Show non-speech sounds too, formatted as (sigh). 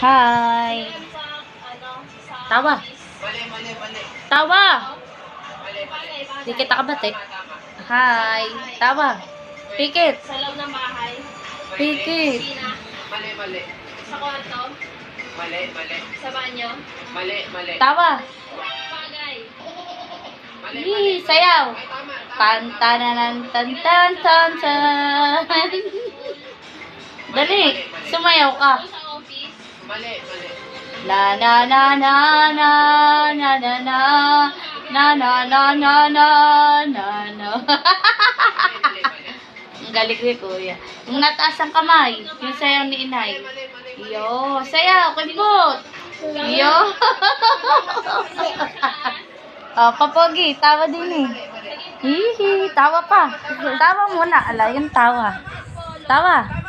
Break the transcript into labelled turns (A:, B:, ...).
A: Hi. Tawa. Tawa.
B: Mali, mali.
A: Di kita kabate. Hi. Tawa. Pikit.
C: Sa loob ng bahay.
A: Pikit.
B: Mali, mali.
C: Sa kwarto.
B: Mali, mali.
C: Sa banyo.
B: Mali, mali.
A: Tawa.
C: Bagay.
A: Yee, sayaw. Tan tananan tan tan tan tan. (laughs) Dali, sumayaw ka.
B: Mali, mali.
A: Na na na na na na na na na na na na na na na. Ang galing ni kuya. Yung nataas ang kamay, yung sayaw ni inay. Yo, sayaw, kimbot. Yo. oh, papogi, tawa din eh. Hihi, tawa pa. Tawa muna, ala, yung tawa. Tawa. Eh.